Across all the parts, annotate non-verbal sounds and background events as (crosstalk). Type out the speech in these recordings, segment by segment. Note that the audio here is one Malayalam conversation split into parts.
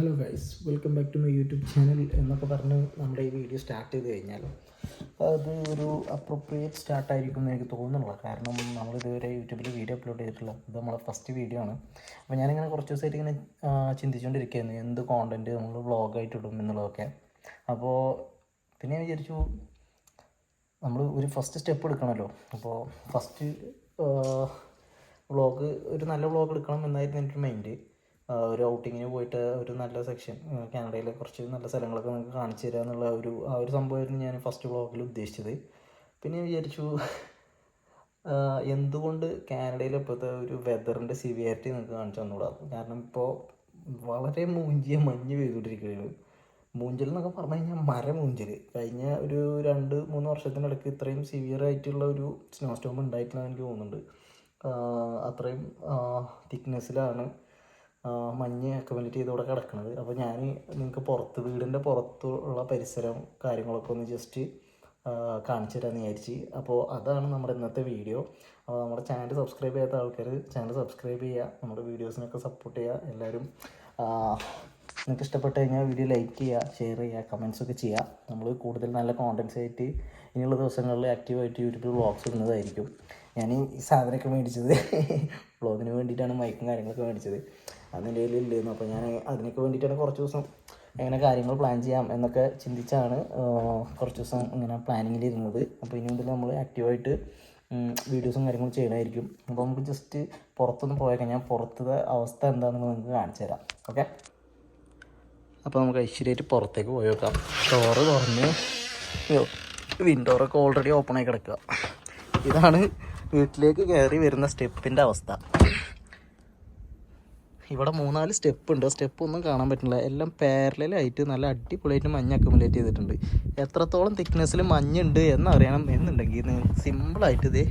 Hello guys welcome back to my YouTube channel എന്നൊക്കെ പറഞ്ഞ് നമ്മുടെ ഈ വീഡിയോ സ്റ്റാർട്ട് ചെയ്ത് കഴിഞ്ഞാൽ അത് ഒരു അപ്രോപ്രിയേറ്റ് സ്റ്റാർട്ട് ആയിരിക്കും എന്ന് എനിക്ക് തോന്നുന്നില്ല. കാരണം നമ്മൾ ഇതുവരെ യൂട്യൂബിൽ വീഡിയോ അപ്ലോഡ് ചെയ്തിട്ടില്ല. ഇത് നമ്മളെ ഫസ്റ്റ് വീഡിയോ ആണ്. അപ്പോൾ ഞാനിങ്ങനെ കുറച്ച് ദിവസമായിട്ട് ഇങ്ങനെ ചിന്തിച്ചുകൊണ്ടിരിക്കുകയായിരുന്നു എന്ത് കോണ്ടന്റ് നമ്മൾ വ്ളോഗായിട്ട് ഇടും എന്നുള്ളതൊക്കെ. അപ്പോൾ പിന്നെ ഞാൻ വിചാരിച്ചു നമ്മൾ ഒരു ഫസ്റ്റ് സ്റ്റെപ്പ് എടുക്കണമല്ലോ അപ്പോൾ ഫസ്റ്റ് വ്ളോഗ് ഒരു നല്ല വ്ളോഗ് എടുക്കണം എന്നായിരുന്നു എന്റെ മൈൻഡ് ഒരു ഔട്ടിങ്ങിന് പോയിട്ട് ഒരു നല്ല സെക്ഷൻ കാനഡയിലെ കുറച്ച് നല്ല സ്ഥലങ്ങളൊക്കെ നിങ്ങൾക്ക് കാണിച്ചു തരിക എന്നുള്ള ഒരു ആ ഒരു സംഭവമായിരുന്നു ഞാൻ ഫസ്റ്റ് വ്ളോഗിൽ ഉദ്ദേശിച്ചത്. പിന്നെ വിചാരിച്ചു എന്തുകൊണ്ട് കാനഡയിൽ ഇപ്പോഴത്തെ ഒരു വെതറിന്റെ സിവിയാരിറ്റി നിങ്ങൾക്ക് കാണിച്ചു തന്നുകൂടാ കാരണം ഇപ്പോൾ വളരെ മൂഞ്ചിയ മഞ്ഞ് പെയ്തുകൊണ്ടിരിക്കുകയാണ്. മൂഞ്ചൽ എന്നൊക്കെ പറഞ്ഞു കഴിഞ്ഞാൽ മര മൂഞ്ചൽ കഴിഞ്ഞ ഒരു രണ്ട് മൂന്ന് വർഷത്തിനിടയ്ക്ക് ഇത്രയും സിവിയർ ആയിട്ടുള്ള ഒരു സ്നോ സ്റ്റോം ഉണ്ടായിട്ടില്ല എനിക്ക് തോന്നുന്നുണ്ട്. അത്രയും തിക്നെസ്സിലാണ് മഞ്ഞ് അക്കമലേറ്റ് ചെയ്തോടെ കിടക്കുന്നത് അപ്പോൾ ഞാൻ നിങ്ങൾക്ക് പുറത്ത് വീടിന്റെ പുറത്തുള്ള പരിസരം കാര്യങ്ങളൊക്കെ ഒന്ന് ജസ്റ്റ് കാണിച്ചു തരാമെന്ന് വിചാരിച്ച്. അപ്പോൾ അതാണ് നമ്മുടെ ഇന്നത്തെ വീഡിയോ അപ്പോൾ നമ്മുടെ ചാനൽ സബ്സ്ക്രൈബ് ചെയ്യാത്ത ആൾക്കാർ ചാനൽ സബ്സ്ക്രൈബ് ചെയ്യുക നമ്മുടെ വീഡിയോസിനൊക്കെ സപ്പോർട്ട് ചെയ്യുക എല്ലാവരും നിങ്ങൾക്ക് ഇഷ്ടപ്പെട്ട് കഴിഞ്ഞാൽ വീഡിയോ ലൈക്ക് ചെയ്യുക ഷെയർ ചെയ്യുക കമൻസ് ഒക്കെ ചെയ്യുക നമ്മൾ കൂടുതൽ നല്ല കോണ്ടൻസ് ആയിട്ട് ഇനിയുള്ള ദിവസങ്ങളിൽ ആക്റ്റീവായിട്ട് യൂട്യൂബിൽ വ്ളോഗ്സ് ഇടുന്നതായിരിക്കും. ഞാൻ ഈ സാധനമൊക്കെ മേടിച്ചത്. വ്ളോഗിന് വേണ്ടിയിട്ടാണ് മൈക്കും കാര്യങ്ങളൊക്കെ മേടിച്ചത്. അതിന്റെ കയ്യിൽ ഇല്ലായിരുന്നു അപ്പോൾ ഞാൻ അതിനൊക്കെ വേണ്ടിയിട്ടാണ് കുറച്ച് ദിവസം എങ്ങനെ കാര്യങ്ങൾ പ്ലാൻ ചെയ്യാം എന്നൊക്കെ ചിന്തിച്ചാണ് കുറച്ച് ദിവസം ഇങ്ങനെ പ്ലാനിങ്ങിൽ ഇരുന്നത്. അപ്പോൾ ഇനി മുതൽ നമ്മൾ ആക്റ്റീവായിട്ട് വീഡിയോസും കാര്യങ്ങളും ചെയ്യണമായിരിക്കും അപ്പോൾ നമുക്ക് ജസ്റ്റ് പുറത്തൊന്ന് പോയേക്കാം ഞാൻ പുറത്തത്തെ അവസ്ഥ എന്താണെന്ന് നിങ്ങൾക്ക് കാണിച്ചു തരാം. ഓക്കെ അപ്പോൾ നമുക്ക് ഐശ്വര്യമായിട്ട് പുറത്തേക്ക് പോയി നോക്കാം. ഡോറ് തുറന്ന്. വിൻഡോറൊക്കെ ഓൾറെഡി ഓപ്പൺ ആയി കിടക്കുക. ഇതാണ് വീട്ടിലേക്ക് കയറി വരുന്ന സ്റ്റെപ്പിന്റെ അവസ്ഥ. ഇവിടെ മൂന്നാൽ സ്റ്റെപ്പ് ഉണ്ട് സ്റ്റെപ്പ് ഒന്നും കാണാൻ പറ്റില്ല എല്ലാം പാരലായിട്ട് നല്ല അടിപൊളിയായിട്ട് മഞ്ഞ് അക്കുമുലേറ്റ് ചെയ്തിട്ടുണ്ട്. എത്രത്തോളം തിക്നെസ്സിൽ മഞ്ഞുണ്ട് എന്നറിയണം എന്നുണ്ടെങ്കിൽ സിമ്പിളായിട്ട് ഇത്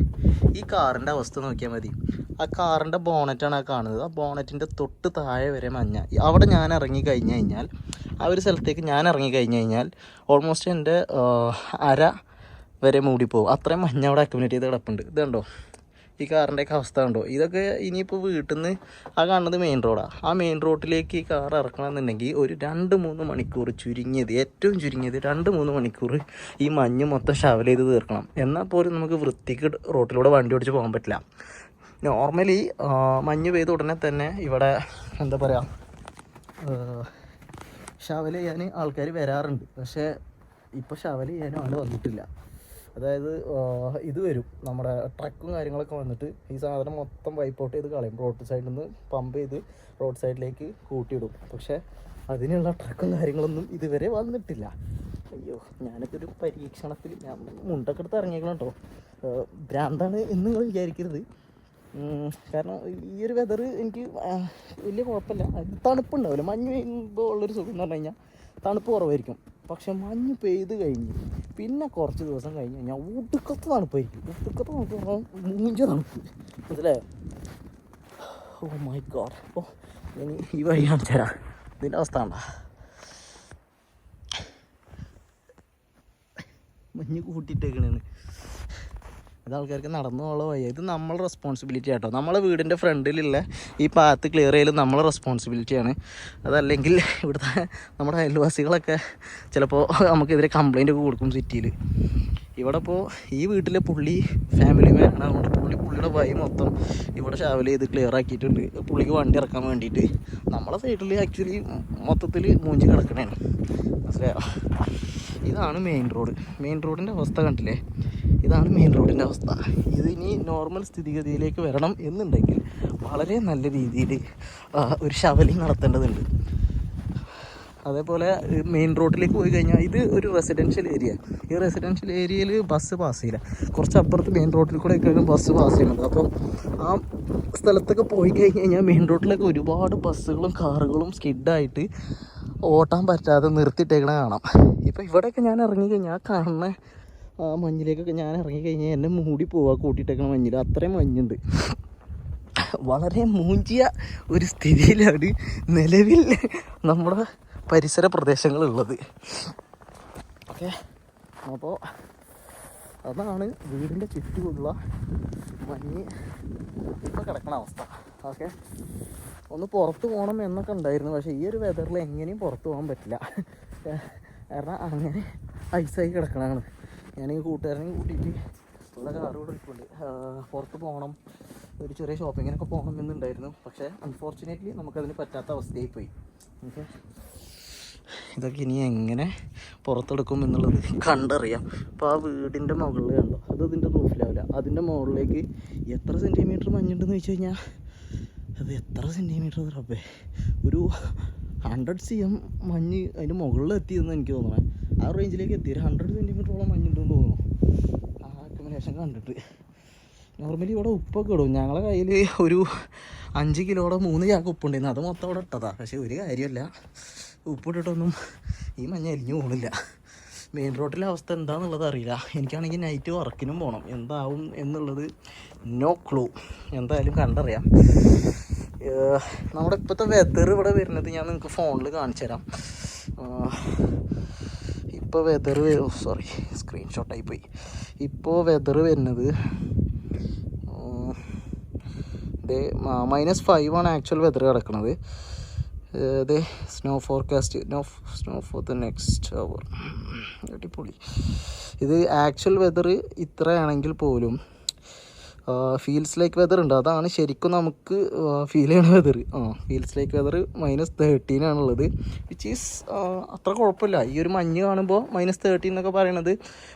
ഈ കാറിന്റെ അവസ്ഥ നോക്കിയാൽ മതി. ആ കാറിന്റെ ബോണറ്റാണ് ആ കാണുന്നത്. ആ ബോണറ്റിന്റെ തൊട്ട് താഴെ വരെ മഞ്ഞ. അവിടെ ഞാൻ ഇറങ്ങി കഴിഞ്ഞ് കഴിഞ്ഞാൽ ആ ഒരു സ്ഥലത്തേക്ക് ഞാൻ ഇറങ്ങി കഴിഞ്ഞ് കഴിഞ്ഞാൽ ഓൾമോസ്റ്റ് എന്റെ അര വരെ മൂടിപ്പോവും. അത്രയും മഞ്ഞ അവിടെ അക്യുമുലേറ്റ് ചെയ്ത് കിടപ്പുണ്ട്. ഇതുണ്ടോ ഈ കാറിന്റെയൊക്കെ അവസ്ഥ ഉണ്ടോ ഇതൊക്കെ ഇനിയിപ്പോൾ വീട്ടിൽ നിന്ന് ആ കാണുന്നത് മെയിൻ റോഡാണ് ആ. മെയിൻ റോഡിലേക്ക് ഈ കാർ ഇറക്കണമെന്നുണ്ടെങ്കിൽ ഒരു രണ്ട് മൂന്ന് മണിക്കൂർ ചുരുങ്ങിയത് ഏറ്റവും ചുരുങ്ങിയത് രണ്ട് മൂന്ന് മണിക്കൂർ ഈ മഞ്ഞ് മൊത്തം ഷവൽ ചെയ്ത് തീർക്കണം. എന്നാൽ പോലും നമുക്ക് വൃത്തിക്ക് റോട്ടിലൂടെ വണ്ടി ഓടിച്ച് പോകാൻ പറ്റില്ല. നോർമലി മഞ്ഞ് പെയ്ത ഉടനെ തന്നെ ഇവിടെ എന്താ പറയുക ഷവൽ ചെയ്യാൻ ആൾക്കാർ വരാറുണ്ട്. പക്ഷേ ഇപ്പോൾ ഷവൽ ചെയ്യാനും ആൾ വന്നിട്ടില്ല. അതായത് ഇത് വരും. നമ്മുടെ ട്രക്കും കാര്യങ്ങളൊക്കെ വന്നിട്ട് ഈ സാധനം മൊത്തം വൈപ്പ് ഔട്ട് ചെയ്ത് കളയും. റോഡ് സൈഡിൽ നിന്ന് പമ്പ് ചെയ്ത് റോഡ് സൈഡിലേക്ക് കൂട്ടിയിടും. പക്ഷേ അതിനുള്ള ട്രക്കും കാര്യങ്ങളൊന്നും ഇതുവരെ വന്നിട്ടില്ല. അയ്യോ ഞാനൊക്കെ ഒരു പരീക്ഷണത്തിൽ ഞാൻ മുണ്ടൊക്കെ എടുത്ത് ഇറങ്ങിയേക്കണം കേട്ടോ. ഭ്രാന്താണ് എന്ന് നിങ്ങൾ വിചാരിക്കരുത്. കാരണം ഈ ഒരു വെതർ എനിക്ക് വലിയ കുഴപ്പമില്ല. തണുപ്പുണ്ടാവില്ല മഞ്ഞ് ഉള്ളൊരു സുഖം എന്ന് പറഞ്ഞു കഴിഞ്ഞാൽ തണുപ്പ് കുറവായിരിക്കും. പക്ഷെ മഞ്ഞ് പെയ്ത് കഴിഞ്ഞ് പിന്നെ കുറച്ച് ദിവസം കഴിഞ്ഞ് കഴിഞ്ഞാൽ ഒടുക്കത്തെ തണുപ്പായിരിക്കും. ഒടുക്കത്തെ തണുപ്പ് മൂഞ്ച തണുപ്പ്. മനസ്സിലായോ? ഓ മൈ ഗോഡ് അപ്പോൾ ഇനി ഈ വഴി തരാം. ഇതിന്റെ അവസ്ഥ ഉണ്ടാ മഞ്ഞ് കൂട്ടിയിട്ടേക്കണേന്ന്. ഇത് ആൾക്കാർക്ക് നടന്നു പോകാനുള്ള വയ്യ ഇത് നമ്മളെ റെസ്പോൺസിബിലിറ്റി ആട്ടോ. നമ്മളെ വീടിന്റെ ഫ്രണ്ടിലുള്ള ഈ പാത്ത് ക്ലിയർ ചെയ്യൽ നമ്മളെ റെസ്പോൺസിബിലിറ്റിയാണ് അതല്ലെങ്കിൽ ഇവിടുത്തെ നമ്മുടെ അയൽവാസികളൊക്കെ ചിലപ്പോൾ നമുക്കെതിരെ കംപ്ലൈന്റ് ഒക്കെ കൊടുക്കും സിറ്റിയിൽ ഇവിടെ ഇപ്പോൾ ഈ വീട്ടിലെ പുള്ളി ഫാമിലി മാനാണ് അതുകൊണ്ട് പുള്ളി പുള്ളിയുടെ വഴി മൊത്തം. ഇവിടെ ഷാവൽ ചെയ്ത് ക്ലിയർ ആക്കിയിട്ടുണ്ട്. പുള്ളിക്ക് വണ്ടി ഇറക്കാൻ വേണ്ടിയിട്ട്. നമ്മളെ സൈഡിൽ ആക്ച്വലി മൊത്തത്തിൽ മൂഞ്ചി കിടക്കണേണ്. മനസ്സിലായോ? ഇതാണ് മെയിൻ റോഡ് മെയിൻ റോഡിന്റെ അവസ്ഥ കണ്ടില്ലേ? ഇതാണ് മെയിൻ റോഡിന്റെ അവസ്ഥ. ഇത് ഇനി നോർമൽ സ്ഥിതിഗതിയിലേക്ക് വരണം എന്നുണ്ടെങ്കിൽ വളരെ നല്ല രീതിയിൽ ഒരു ശവലി നടത്തേണ്ടതുണ്ട്. അതേപോലെ മെയിൻ റോഡിലേക്ക് പോയി കഴിഞ്ഞാൽ ഇത് ഒരു റെസിഡൻഷ്യൽ ഏരിയ ഈ റെസിഡൻഷ്യൽ ഏരിയയിൽ ബസ് പാസ് ചെയ്യില്ല. കുറച്ച് അപ്പുറത്ത് മെയിൻ റോഡിൽ കൂടെ ഒക്കെയാണ് ബസ് പാസ് ചെയ്യുന്നത്. അപ്പം ആ സ്ഥലത്തൊക്കെ പോയി കഴിഞ്ഞ് കഴിഞ്ഞാൽ മെയിൻ റോഡിലൊക്കെ ഒരുപാട് ബസ്സുകളും കാറുകളും സ്കിഡായിട്ട് ഓട്ടാൻ പറ്റാതെ നിർത്തിയിട്ടേക്കണ കാണാം. ഇപ്പം ഇവിടെയൊക്കെ ഞാൻ ഇറങ്ങി കഴിഞ്ഞാൽ ആ കാണുന്ന ആ മഞ്ഞിലേക്കൊക്കെ ഞാൻ ഇറങ്ങി കഴിഞ്ഞാൽ എന്നെ മൂടി പോവാ കൂട്ടിയിട്ടേക്കണ മഞ്ഞിൽ അത്രയും മഞ്ഞുണ്ട്. വളരെ മൂഞ്ചിയ ഒരു സ്ഥിതിയിലാണ് നിലവിൽ നമ്മുടെ പരിസര പ്രദേശങ്ങളുള്ളത്. ഓക്കെ. അപ്പോൾ അതാണ് വീടിന്റെ ചുറ്റുമുള്ള മഞ്ഞ് ഇപ്പോൾ കിടക്കണ അവസ്ഥ. ഓക്കെ. ഒന്ന് പുറത്ത് പോകണം എന്നൊക്കെ ഉണ്ടായിരുന്നു. പക്ഷേ ഈ ഒരു വെതറിൽ എങ്ങനെയും പുറത്ത് പോകാൻ പറ്റില്ല. കാരണം അങ്ങനെ ഐസായി കിടക്കണതാണ്. ഞാൻ ഈ കൂട്ടുകാരനെയും കൂട്ടിയിട്ട് ഉള്ള കാറുകൂടെ ഇരിക്കുന്നുണ്ട് പുറത്ത് പോകണം. ഒരു ചെറിയ ഷോപ്പിങ്ങിനൊക്കെ പോകണം എന്നുണ്ടായിരുന്നു. പക്ഷേ അൺഫോർച്ചുനേറ്റ്ലി നമുക്കതിന് പറ്റാത്ത അവസ്ഥയായി പോയി ഓക്കെ. ഇതൊക്കെ ഇനി എങ്ങനെ പുറത്തെടുക്കും എന്നുള്ളത് കണ്ടറിയാം. അപ്പോൾ ആ വീടിന്റെ മുകളിൽ കണ്ടോ? അത് അതിന്റെ റൂഫിലാവില്ല. അതിന്റെ മുകളിലേക്ക് എത്ര സെന്റിമീറ്റർ മഞ്ഞുണ്ടെന്ന് വെച്ച് കഴിഞ്ഞാൽ അത് എത്ര സെന്റിമീറ്റർ റബ്ബേ. ഒരു ഹൺഡ്രഡ് സി എം മഞ്ഞ് അതിന്റെ മുകളിൽ എത്തിയെന്ന് എനിക്ക് തോന്നണേ. ആ റേഞ്ചിലേക്ക് എത്തി. ഒരു ഹൺഡ്രഡ് സെന്റിമീറ്ററോളം മഞ്ഞുണ്ടെന്ന് തോന്നുന്നു ആ അക്കോമഡേഷൻ കണ്ടിട്ട്. നോർമലി ഇവിടെ ഉപ്പൊക്കെ ഇടും. ഞങ്ങളെ കയ്യിൽ ഒരു അഞ്ച് കിലോയുടെ മൂന്ന് ചാക്ക് ഉപ്പുണ്ടായിരുന്നു. അത് മൊത്തം അവിടെ ഇട്ടതാണ് പക്ഷേ ഒരു കാര്യമല്ല ഉപ്പിട്ടിട്ടൊന്നും ഈ മഞ്ഞ എലിഞ്ഞു പോകണില്ല മെയിൻ റോഡിലെ അവസ്ഥ എന്താണെന്നുള്ളത് അറിയില്ല. എനിക്കാണെങ്കിൽ നൈറ്റ് വർക്കിനും പോകണം എന്താവും എന്നുള്ളത് നോ ക്ലൂ എന്തായാലും കണ്ടറിയാം. നമ്മുടെ ഇപ്പോഴത്തെ വെതർ ഇവിടെ വരുന്നത് ഞാൻ നിങ്ങൾക്ക് ഫോണിൽ കാണിച്ചു തരാം. ഇപ്പോൾ വെതർ സോറി സ്ക്രീൻഷോട്ടായി പോയി. ഇപ്പോൾ വെതർ വരുന്നത് മൈനസ് ഫൈവ് ആണ് ആക്ച്വൽ വെതർ കിടക്കുന്നത് അതെ snow forecast no snow for the next hour അടിപൊളി. ഇത് ആക്ച്വൽ വെതർ ഇത്രയാണെങ്കിൽ പോലും ഫീൽസ് ലൈക്ക് വെതർ ഉണ്ട്. അതാണ് ശരിക്കും നമുക്ക് ഫീൽ ചെയ്യണ വെതർ ആ feels like weather minus thirteen ആണുള്ളത്. വിച്ച് ഈസ് അത്ര കുഴപ്പമില്ല. ഈ ഒരു മഞ്ഞ് കാണുമ്പോൾ മൈനസ് തേർട്ടീൻ എന്നൊക്കെ പറയണത്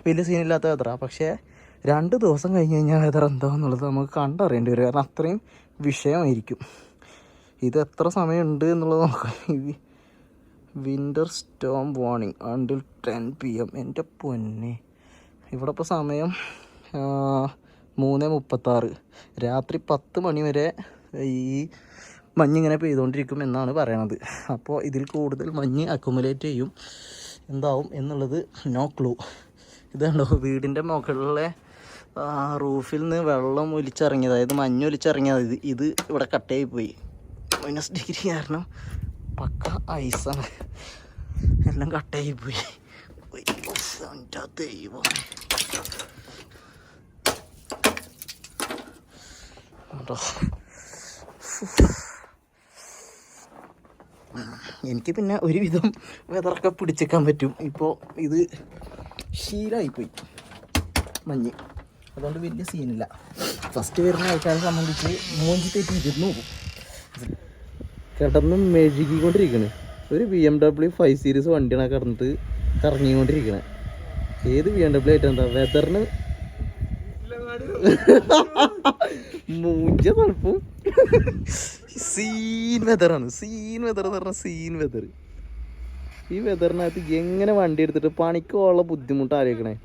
വലിയ സീനില്ലാത്ത വെതറാണ് പക്ഷേ രണ്ട് ദിവസം കഴിഞ്ഞ് കഴിഞ്ഞാൽ വെതർ എന്താണെന്നുള്ളത് നമുക്ക് കണ്ടറിയേണ്ടി വരും. കാരണം അത്രയും വിഷയമായിരിക്കും. ഇത് എത്ര സമയമുണ്ട് എന്നുള്ളത് നോക്കാം. Winter storm warning until ten P M എന്റെ പൊന്നെ. ഇവിടെ ഇപ്പോൾ സമയം മൂന്ന് മുപ്പത്താറ്. രാത്രി പത്ത് മണി വരെ ഈ മഞ്ഞിങ്ങനെ പെയ്തുകൊണ്ടിരിക്കും എന്നാണ് പറയണത്. അപ്പോൾ ഇതിൽ കൂടുതൽ മഞ്ഞ് അക്കുമുലേറ്റ് ചെയ്യും. എന്താവും എന്നുള്ളത് നോ ക്ലൂ ഇതാണോ വീടിന്റെ മുകളിലെ റൂഫിൽ നിന്ന് വെള്ളം ഒലിച്ചിറങ്ങിയത്. അതായത് മഞ്ഞ് ഒലിച്ചിറങ്ങിയത്. ഇത് ഇവിടെ കട്ടയായി പോയി. മൈനസ് ഡിഗ്രി കാരണം പക്ക ഐസാണ് എല്ലാം കട്ടായി പോയി. ദൈവം എനിക്ക് പിന്നെ ഒരുവിധം വെതറൊക്കെ പിടിച്ചേക്കാൻ പറ്റും. ഇപ്പോൾ ഇത് ശീലമായിപ്പോയി മഞ്ഞ്. അതുകൊണ്ട് വലിയ സീനില്ല ഫസ്റ്റ് വരുന്ന ആൾക്കാരെ സംബന്ധിച്ച് മൂഞ്ചി തെറ്റി ഇരുന്നു പോകും കിടന്ന് മെഴുകിക്കൊണ്ടിരിക്കണ്. ഒരു B M W five series വണ്ടിയാണ് കിടന്നിട്ട് കറങ്ങിക്കൊണ്ടിരിക്കണേ. ഏത് ബി എം ഡബ്ല്യു ആയിട്ട് എന്താ വെതറിന് മൂഞ്ച തണുപ്പും. സീൻ വെതറാണ്. സീൻ വെതർ എന്ന് പറഞ്ഞാൽ സീൻ വെതർ. ഈ വെതറിനകത്ത് എങ്ങനെ വണ്ടി എടുത്തിട്ട് പണിക്കുള്ള ബുദ്ധിമുട്ട് ആലോചിക്കണേ?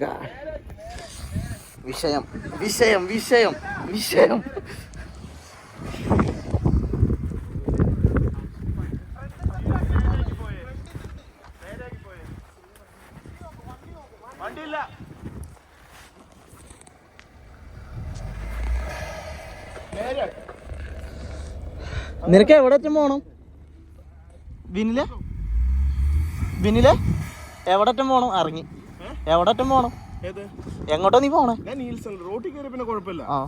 ഗാഡ് വിഷയം വിഷയം വിഷയം വിഷയം. നിനക്ക് എവിടെ അറ്റം പോണം വിനിലെ? വിനിലെ? എവിടെ അറ്റം പോണം ഇറങ്ങി. എവിടെ അറ്റം പോണം എങ്ങോട്ടാ നീ പോണേ? റോട്ടിൽ കയറി പിന്നെ കുഴപ്പമില്ല. ആ.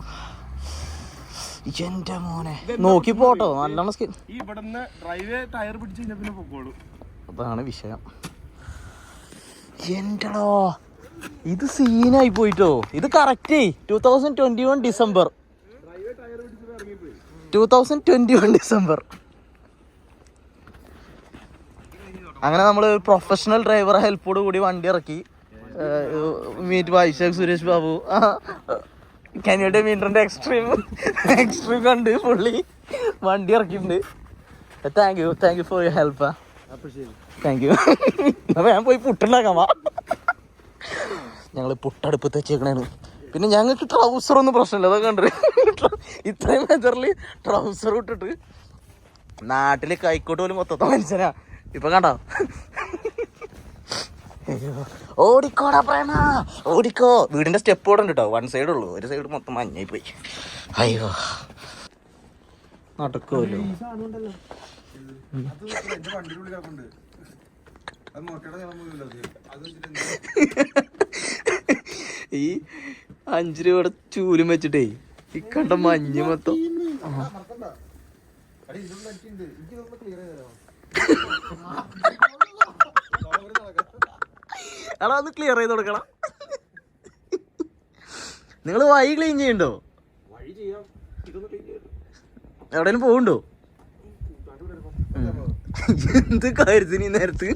എന്റെ മോനെ. നോക്കി പോട്ടോ നല്ലോണം സ്കിൻ ഇവിടുന്ന് ഡ്രൈവേ ടയർ പിടിച്ച് കഴിഞ്ഞാൽ പിന്നെ പൊക്കോളൂ. അതാണ് വിഷയം. എന്റടോ ഇത് സീനായി പോയിട്ടോ. ഇത് correct two thousand twenty one December. Two thousand twenty one December. അങ്ങനെ നമ്മൾ പ്രൊഫഷണൽ ഡ്രൈവറെ ഹെൽപ്പോട് കൂടി വണ്ടി ഇറക്കി. മീറ്റ് വൈശാഖ് സുരേഷ് ബാബു. കനിയുടെ മീറ്ററിന്റെ എക്സ്ട്രീം എക്സ്ട്രീം കണ്ട് പുള്ളി വണ്ടി ഇറക്കിയിട്ടുണ്ട്. Thank you thank you for your help thank you അപ്പൊ ഞാൻ പോയി പുട്ടുണ്ടാക്കാൻ വാ. ഞങ്ങൾ പുട്ടടുപ്പത്ത് വെച്ചേക്കണേന്ന് പിന്നെ ഞങ്ങൾക്ക് ട്രൗസർ ഒന്നും പ്രശ്നമില്ല അതൊക്കെ കണ്ടു ഇത്രയും മെജറിൽ ട്രൗസർ ഇട്ടിട്ട് നാട്ടിൽ കൈക്കോട്ട് പോലും മൊത്തത്തെ മനുഷ്യനാ. ഇപ്പൊ കണ്ടോ. ഓടിക്കോടാ പ്രേമ. ഓടിക്കോ. വീടിന്റെ സ്റ്റെപ്പ് കൂടെ ഉണ്ട് കേട്ടോ വൺ സൈഡ് ഉള്ളൂ. ഒരു സൈഡ് മൊത്തം മഞ്ഞായി പോയി. അയ്യോ. നടക്കുമല്ലോ ഈ അഞ്ച് രൂപയുടെ ചൂലും വെച്ചിട്ടേ ഈ കണ്ട മഞ്ഞ് മൊത്തം. ക്ലിയർ ചെയ്തോ (laughs) എടാ ഒന്ന് ക്ലിയർ ചെയ്ത് കൊടുക്കണം. നിങ്ങൾ വഴി ക്ലീൻ ചെയ്യണ്ടോ? എവിടെയും പോകണ്ടോ എന്ത് കാര്യത്തിന് നേരത്ത്?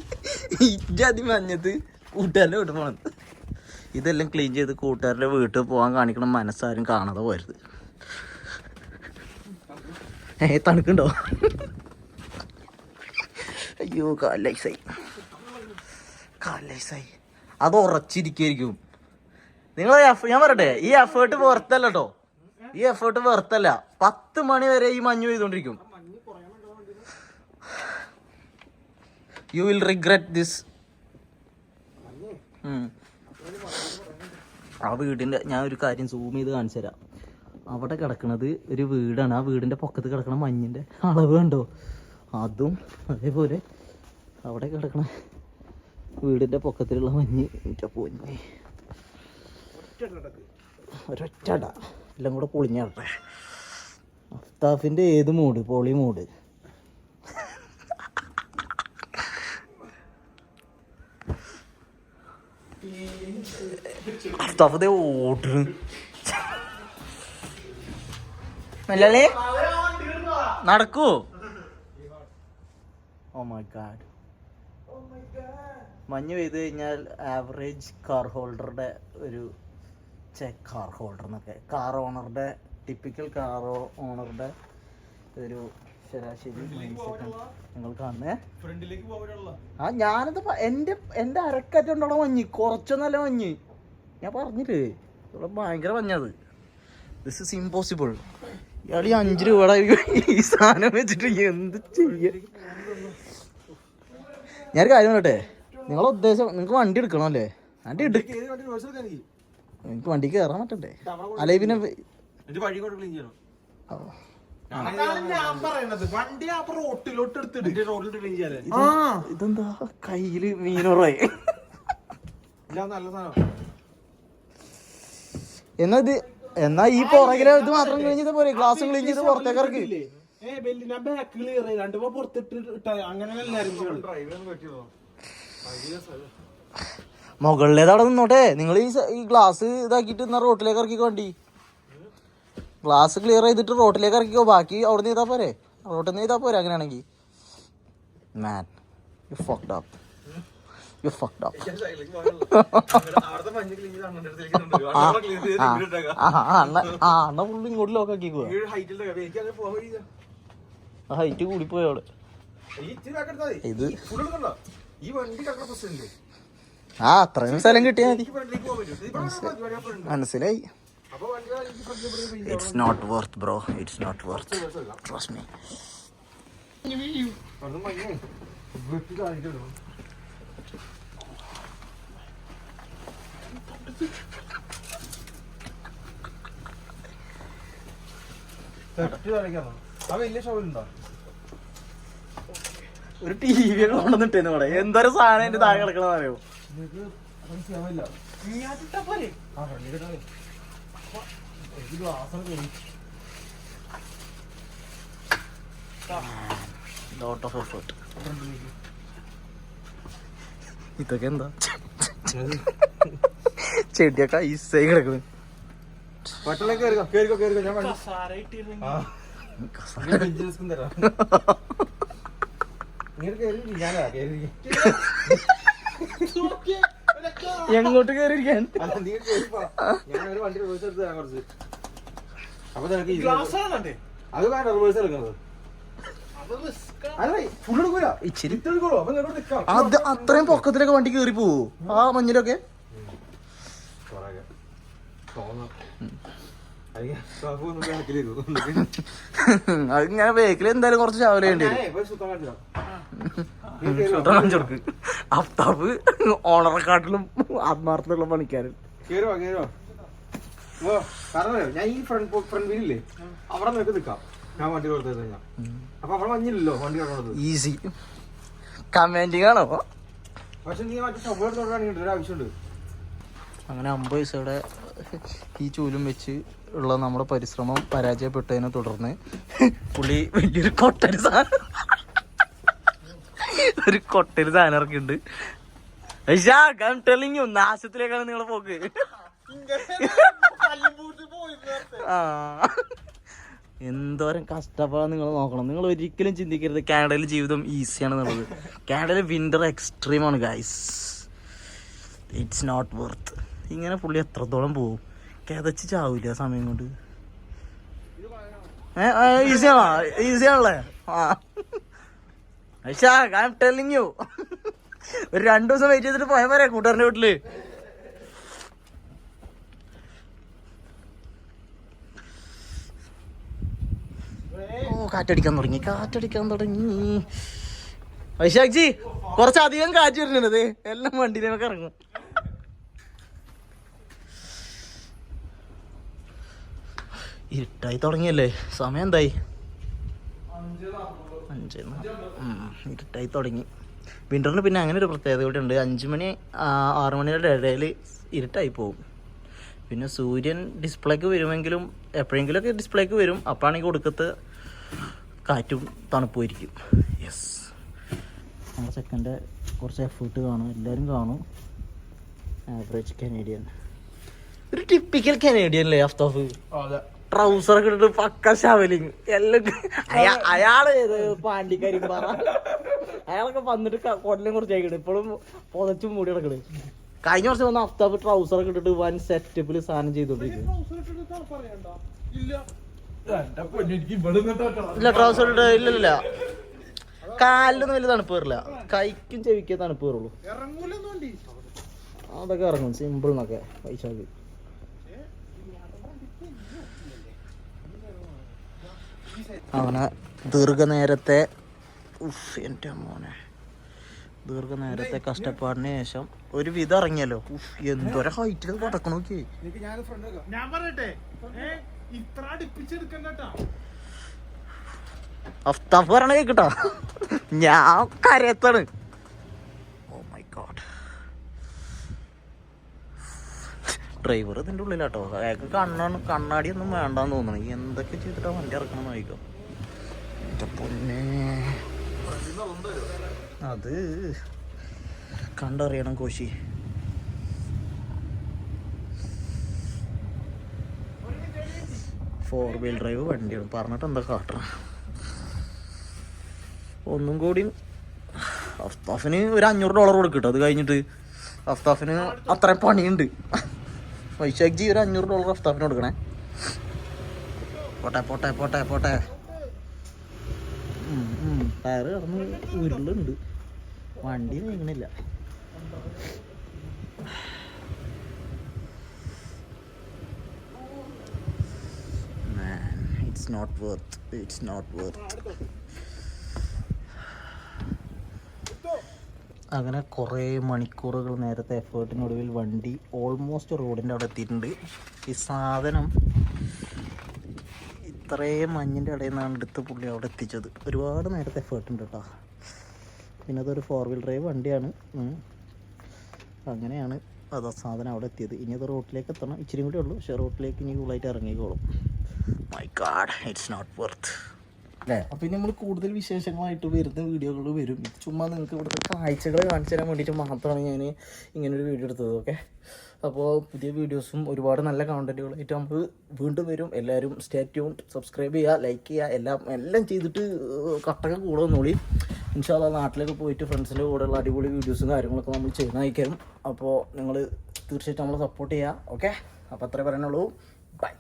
ഇജ്ജാതി മഞ്ഞത്ത് കൂട്ടുകാരന്റെ വീട്ടിൽ പോകണം ഇതെല്ലാം ക്ലീൻ ചെയ്ത് കൂട്ടുകാരുടെ വീട്ടിൽ പോകാൻ കാണിക്കണം മനസ്സാരും കാണാതെ പോരുത്. ഏ തണുക്കുണ്ടോ? അയ്യോ കാലൈസായി കാലൈസായി അത് ഉറച്ചിരിക്കും നിങ്ങൾ ഞാൻ പറയട്ടെ ഈ എഫേർട്ട് വെറുത്തല്ല കേട്ടോ ഈ എഫേർട്ട് വെറുത്തല്ല. പത്ത് മണി വരെ ഈ മഞ്ഞ് പെയ്തോണ്ടിരിക്കും. യു വിൽ റിഗ്രറ്റ് ദിസ് ആ വീടിന്റെ ഞാൻ ഒരു കാര്യം സൂം ചെയ്ത് കാണിച്ചു തരാം. അവിടെ കിടക്കണത് ഒരു വീടാണ്. ആ വീടിന്റെ പൊക്കത്ത് കിടക്കണ മഞ്ഞിന്റെ അളവ് കണ്ടോ? അതും അതേപോലെ അവിടെ കിടക്കണ വീടിന്റെ പൊക്കത്തിലുള്ള മഞ്ഞ് പോയി. ഒരൊറ്റട. എല്ലാം കൂടെ പൊളിഞ്ഞാട്ടെ. അഫ്താഫിന്റെ ഏത് മൂട് പൊളി മൂട് അഫ്താഫ് ദേ നടക്കൂ. ഓ മൈ ഗാഡ് മഞ്ഞ് പെയ്ത് കഴിഞ്ഞാൽ ആവറേജ് കാർ ഹോൾഡറുടെ ഒരു ചെ കാർ ഹോൾഡർ എന്നൊക്കെ. കാർ ഓണറുടെ ടിപ്പിക്കൽ കാർ ഓണറുടെ ഒരു ശരാശരി നിങ്ങൾ കാണുന്നേ. ആ ഞാനത് എന്റെ എന്റെ അരക്കറ്റുണ്ടോ മഞ്ഞ്. കുറച്ചൊന്നല്ല മഞ്ഞ്. ഞാൻ പറഞ്ഞില്ലേ? ഇവിടെ ഭയങ്കര മഞ്ഞത്. ദിസ് ഇസ് ഇമ്പോസിബിൾ ഇയാൾ ഈ അഞ്ച് രൂപയുടെ ഈ സാധനം വെച്ചിട്ട് എന്ത് ചെയ്യ? ഞാനൊരു കാര്യം പറയട്ടെ? നിങ്ങളെ ഉദ്ദേശം നിങ്ങൾക്ക് വണ്ടി എടുക്കണം അല്ലേ? വണ്ടി എടുക്ക ഏത് വണ്ടി കേറാൻ എടുക്കാൻ എനിക്ക് എനിക്ക് വണ്ടി കയറാൻ പറ്റണ്ടേ? അല്ലെ പിന്നെ ഇതെന്താ? കയ്യിൽ മീനുറായി. ഇല്ല നല്ല സാധനം. എന്നാ ഇത് എന്നാ ഈ പുറകിലെ ഇത് മാത്രം ക്ലീൻ ചെയ്ത പോരെ? ഗ്ലാസ് ക്ലീൻ ചെയ്ത് പുറത്തേക്ക് ഇറക്കി. ഏ ബെല്ലി ഞാൻ ബാക്ക് ക്ലിയർ ചെയ്ത് രണ്ടുപോ പുറത്തിട്ട് ഇട്ട അങ്ങനെ എല്ലാരും മുകളിലേത് അവിടെ നിന്നോട്ടെ നിങ്ങൾ ഈ ഗ്ലാസ് ഇതാക്കിയിട്ട് എന്നാ റോട്ടിലേക്ക് ഇറക്കിക്കോ വണ്ടി. ഗ്ലാസ് ക്ലിയർ ചെയ്തിട്ട് റോട്ടിലേക്ക് ഇറക്കിക്കോ. ബാക്കി അവിടെ നിന്ന് ചെയ്താൽ പോരെ. റോട്ടിൽ നിന്ന് ചെയ്താൽ പോരെ അങ്ങനെയാണെങ്കിൽ man you fucked up you fucked up. ആ അണ്ണ ഫുള്ള് ഇങ്ങോട്ട് ലോക്കാക്കി പോവാ. ഈ ഒരു height എനിക്ക് അങ്ങനെ പോകാൻ വഴിയില്ല. ഹൈറ്റ് കൂടിപ്പോയി അവിടെ. ഇത് ഈ full എടുക്കണ്ട. ഈ വണ്ടി കിടക്കുന്ന പ്രശ്നമില്ലേ ആ അത്രയും സ്ഥലം കിട്ടിയാൽ മതി. മനസ്സിലായി. It's not worth bro it's not worth trust me കാണിക്കണം. വെട്ടി ആ വലിയ ഷോയിലുണ്ടോ ഒരു ടി വി ഒക്കെ കൊണ്ടുവന്നിട്ടേന്ന് പറയാം. എന്തൊരു സാധനം എന്റെ താഴെ കിടക്കണമെന്ന് അറിയോ ഇതൊക്കെ എന്താ? ചെടിയൊക്കെ ഈസായി കിടക്കുന്നു പട്ടിലേക്ക് കേറുക കേറുക കേറുക ഞാൻ വണ്ടി- കസാര ഇട്ടിരുന്നെങ്കിൽ ആ, ഞാൻ ബെഞ്ച് തരാം. നീ ഒരു കേറി ഇരിക്ക്, ഞാനാ കേറി ഇരിക്ക്. എങ്ങോട്ട് കയറിയിരിക്കാൻ അത് വേണ്ട റിവേഴ്സ് എടുക്കുന്നത് അത് അത്രയും പൊക്കത്തിലൊക്കെ വണ്ടി കേറി പോവോ? ആ മഞ്ഞിലൊക്കെ? (laughs) അതിങ്ങനെ ബേക്കിൽ എന്തായാലും കുറച്ച് ചാവലേണ്ടി വരും. ഞാനേ പോയി സുത്തം കാണിച്ചു ഷൂട്ടർ കാണിച്ചു കൊടുക്ക് അഫ്താബ് ഓണറെക്കാട്ടിലും ആത്മാർത്ഥമുള്ള പണിക്കാരൻ ഞാൻ ഈ ഫ്രണ്ട് ഫ്രണ്ട് വീലില്ലേ? അവിടെ നിനക്ക് നിൽക്കാം ഞാൻ വണ്ടി കൊടുത്തു കഴിഞ്ഞാൽ അപ്പൊ അവിടെ മഞ്ഞില്ലല്ലോ വണ്ടി കിടക്കുന്നത് ഈസി കമാൻഡിങ് ആണോ? പക്ഷെ നീ മറ്റേ ഷൊബ് എടുത്തോണ്ടാണെങ്കിൽ ഒരു ആവശ്യമുണ്ട്. അങ്ങനെ അമ്പത് പൈസയുടെ ഈ ചൂലും വെച്ച് ഉള്ള നമ്മുടെ പരിശ്രമം പരാജയപ്പെട്ടതിനെ തുടർന്ന് പുള്ളി വലിയൊരു കൊട്ടരി സാധനം. ഒരു കൊട്ടരി സാധനം ഉണ്ട് ടെലിങ്ങു നാശത്തിലേക്കാണ് നിങ്ങളെ പോക്ക്. എന്തോരം കഷ്ടപ്പാടാണ് നിങ്ങൾ നോക്കണം. നിങ്ങൾ ഒരിക്കലും ചിന്തിക്കരുത്. കാനഡയിലെ ജീവിതം ഈസിയാണെന്നുള്ളത് കാനഡയിൽ വിന്റർ എക്സ്ട്രീം ആണ് ഗൈസ് ഇറ്റ്സ് നോട്ട് വർത്ത് ഇങ്ങനെ പുള്ളി എത്രത്തോളം പോവും? കിതച്ച് ചാവൂല ആ സമയം കൊണ്ട്? ഈസിയാണോ ഈസിയാണല്ലേ ആ. ടെല്ലിങ് യു ഒരു രണ്ടു ദിവസം വെയിറ്റ് ചെയ്തിട്ട് പോയ പോരാ കൂട്ടുകാരന്റെ വീട്ടിൽ. ഓ കാറ്റടിക്കാൻ തുടങ്ങി കാറ്റടിക്കാൻ തുടങ്ങി. വൈശാഖ്ജി കുറച്ചധികം കാറ്റ് വരുന്നുണ്ട്. എല്ലാം വണ്ടിയിലേക്ക് ഇറങ്ങും. ഇരുട്ടായി തുടങ്ങിയല്ലേ? സമയം എന്തായി? അഞ്ച് ഇരുട്ടായി തുടങ്ങി. വിന്ററിന് പിന്നെ അങ്ങനെ ഒരു പ്രത്യേകത കൂടി ഉണ്ട് അഞ്ച് മണി ആറ് മണിയുടെ ഇടയിൽ ഇരുട്ടായി പോകും. പിന്നെ സൂര്യൻ ഡിസ്പ്ലേക്ക് വരുമെങ്കിലും എപ്പോഴെങ്കിലുമൊക്കെ ഡിസ്പ്ലേക്ക് വരും. അപ്പോഴാണെങ്കിൽ കൊടുക്കത്ത് കാറ്റും തണുപ്പുമായിരിക്കും യെസ് നമ്മുടെ സെക്കൻഡ് കുറച്ച് എഫേർട്ട് കാണും. എല്ലാവരും കാണും. ആവറേജ് കനേഡിയൻ ഒരു ടിപ്പിക്കൽ കനേഡിയൻ അല്ലേ അഫ്താഫ് ട്രൗസർ ഒക്കെ ഇട്ടിട്ട് പക്ക ഷവലിങ് എല്ലാം അയാ- അയാൾ ഏത് പാണ്ടിക്കാരി പറ. അയാളൊക്കെ വന്നിട്ട് കൊല്ലം കുറച്ചായിക്കണ് ഇപ്പോഴും പുതച്ചും മൂടി കിടക്കണ്. കഴിഞ്ഞ വർഷം വന്ന അഫ്താബ് ട്രൗസർ ഒക്കെ ഇട്ടിട്ട് വൻ സെറ്റപ്പിൽ സാധനം ചെയ്തോണ്ടിരിക്കും ഇല്ല ട്രൗസർ ഇട്ട് ഇല്ല ഇല്ല കാലിലൊന്നും വലിയ തണുപ്പ് വരില്ല. കൈക്കും ചെവിക്കേ തണുപ്പ് വരുള്ളൂ. അതൊക്കെ ഇറങ്ങും. സിമ്പിൾ എന്നൊക്കെ. പൈസക്ക് അവനെ ദീർഘനേരത്തെ ഉഫ് എന്റെ മോനെ. ദീർഘനേരത്തെ കഷ്ടപ്പാടിന് ശേഷം ഒരു വിധം ഇറങ്ങിയല്ലോ. ഉഫ് എന്തൊരു ഹൈറ്റിൽ കിടക്കണ നോക്കി ഞാൻ പറയട്ടെ? ഇത്ര അടുപ്പിച്ചെടുക്കണ്ടട്ടാ അഫ്താഫ് പറയണ കേക്കട്ടോ ഞാൻ കരയത്താണ് ഓ മൈ ഗോഡ് ഡ്രൈവർ ഇതിന്റെ ഉള്ളിലാട്ടോ. അയാൾക്ക് കണ്ണാണ് കണ്ണാടി ഒന്നും വേണ്ടാന്ന് തോന്നണം എന്തൊക്കെ ചെയ്തിട്ടാ വണ്ടി ഇറക്കണം നോക്കാം എന്റെ പൊന്നെ. അത് കണ്ടറിയണം കോശി. ഫോർ വീൽ ഡ്രൈവ് വണ്ടിയാണ്. പറഞ്ഞിട്ട് എന്താ കാട്ടണം? ഒന്നും കൂടിയും അഫ്താഫിന് ഒരു അഞ്ഞൂറ് ഡോളർ കൊടുക്കട്ടോ അത് കഴിഞ്ഞിട്ട് അഫ്താഫിന് അത്രയും പണിയുണ്ട്. വൈശാഖ് ജി ഒരു അഞ്ഞൂറ് ഡോളർ അഫ്താഫിന് കൊടുക്കണേ. പോട്ടെ പോട്ടെ പോട്ടെ പോട്ടെ. ടയർ കിടന്ന് ഉരുളുണ്ട്. വണ്ടി നീങ്ങണില്ല. It's not worth it's not worth അങ്ങനെ കുറേ മണിക്കൂറുകൾ നേരത്തെ എഫേർട്ടിനൊടുവിൽ വണ്ടി ഓൾമോസ്റ്റ് റോഡിന്റെ അവിടെ എത്തിയിട്ടുണ്ട്. ഈ സാധനം ഇത്രയും മഞ്ഞിന്റെ ഇടയിൽ നിന്നാണ് എടുത്ത് പുള്ളി അവിടെ എത്തിച്ചത്. ഒരുപാട് നേരത്തെ എഫേർട്ട് ഉണ്ട് കേട്ടോ. പിന്നെ അതൊരു ഫോർ വീൽ ഡ്രൈവ് വണ്ടിയാണ്. അങ്ങനെയാണ് അത് സാധനം അവിടെ എത്തിയത്. ഇനി അത് റോട്ടിലേക്ക് എത്തണം. ഇച്ചിരി കൂടി ഉള്ളൂ. പക്ഷേ റോട്ടിലേക്ക് ഇനി കൂളായിട്ട് ഇറങ്ങിക്കോളും. My god it's not worth അപ്പം ഇനി നമ്മൾ കൂടുതൽ വിശേഷങ്ങളായിട്ട് വരുന്ന വീഡിയോകൾ വരും. ചുമ്മാ നിങ്ങൾക്ക് ഇവിടുത്തെ കാഴ്ചകൾ കാണിച്ചു തരാൻ വേണ്ടിയിട്ട് മാത്രമാണ് ഞാൻ ഒരു വീഡിയോ എടുത്തത് ഓക്കെ? അപ്പോൾ പുതിയ വീഡിയോസും ഒരുപാട് നല്ല കണ്ടന്റുകളായിട്ട് നമ്മൾ വീണ്ടും വരും. എല്ലാവരും സ്റ്റേ ട്യൂൺ സബ്സ്ക്രൈബ് ചെയ്യുക ലൈക്ക് ചെയ്യുക എല്ലാം എല്ലാം ചെയ്തിട്ട് കട്ടൊക്കെ കൂടെ വന്നോളി. ഇൻഷാല്ല നാട്ടിലേക്ക് പോയിട്ട് ഫ്രണ്ട്സിന്റെ കൂടെയുള്ള അടിപൊളി വീഡിയോസും കാര്യങ്ങളൊക്കെ നമ്മൾ ചെയ്യുന്നതായിരിക്കും. അപ്പോൾ നിങ്ങൾ തീർച്ചയായിട്ടും നമ്മളെ സപ്പോർട്ട് ചെയ്യുക ഓക്കെ? അപ്പോൾ അത്രേ പറയാനുള്ളൂ. ബൈ